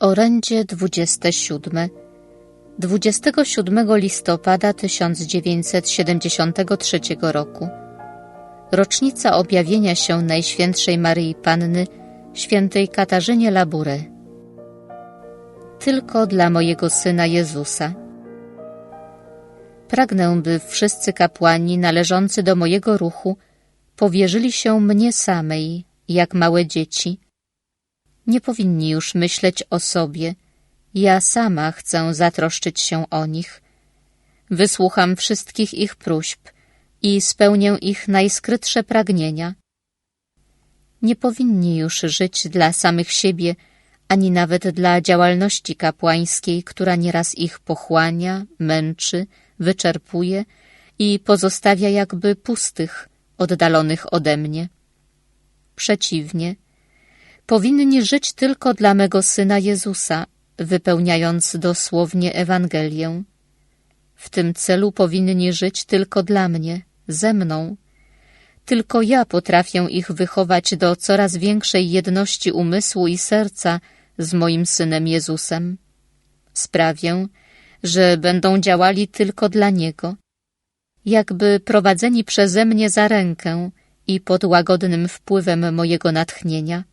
Orędzie 27 27 listopada 1973 roku. Rocznica objawienia się Najświętszej Maryi Panny świętej Katarzynie Laburę Tylko dla mojego Syna Jezusa. Pragnę, by wszyscy kapłani należący do mojego ruchu powierzyli się mnie samej, jak małe dzieci – nie powinni już myśleć o sobie. Ja sama chcę zatroszczyć się o nich. Wysłucham wszystkich ich próśb i spełnię ich najskrytsze pragnienia. Nie powinni już żyć dla samych siebie, ani nawet dla działalności kapłańskiej, która nieraz ich pochłania, męczy, wyczerpuje i pozostawia jakby pustych, oddalonych ode mnie. Przeciwnie, powinni żyć tylko dla mego Syna Jezusa, wypełniając dosłownie Ewangelię. W tym celu powinni żyć tylko dla mnie, ze mną. Tylko ja potrafię ich wychować do coraz większej jedności umysłu i serca z moim Synem Jezusem. Sprawię, że będą działali tylko dla Niego, jakby prowadzeni przeze mnie za rękę i pod łagodnym wpływem mojego natchnienia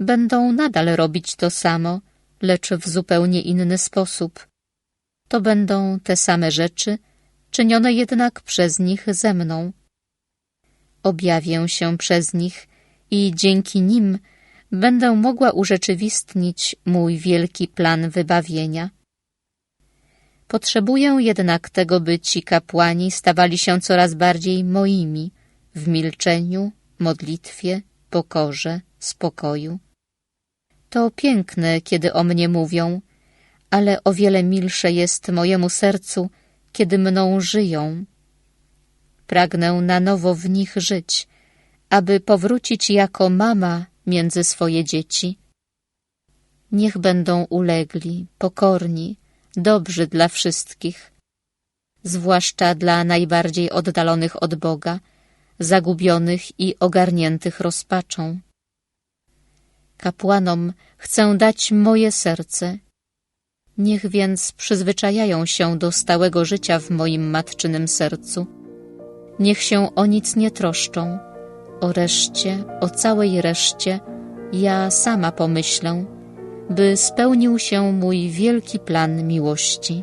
będą nadal robić to samo, lecz w zupełnie inny sposób. To będą te same rzeczy, czynione jednak przez nich ze mną. Objawię się przez nich i dzięki nim będę mogła urzeczywistnić mój wielki plan wybawienia. Potrzebuję jednak tego, by ci kapłani stawali się coraz bardziej moimi w milczeniu, modlitwie, pokorze, spokoju. To piękne, kiedy o mnie mówią, ale o wiele milsze jest mojemu sercu, kiedy mną żyją. Pragnę na nowo w nich żyć, aby powrócić jako mama między swoje dzieci. Niech będą ulegli, pokorni, dobrzy dla wszystkich, zwłaszcza dla najbardziej oddalonych od Boga, zagubionych i ogarniętych rozpaczą. Kapłanom chcę dać moje serce. Niech więc przyzwyczajają się do stałego życia w moim matczynym sercu. Niech się o nic nie troszczą. O reszcie, o całej reszcie ja sama pomyślę, by spełnił się mój wielki plan miłości.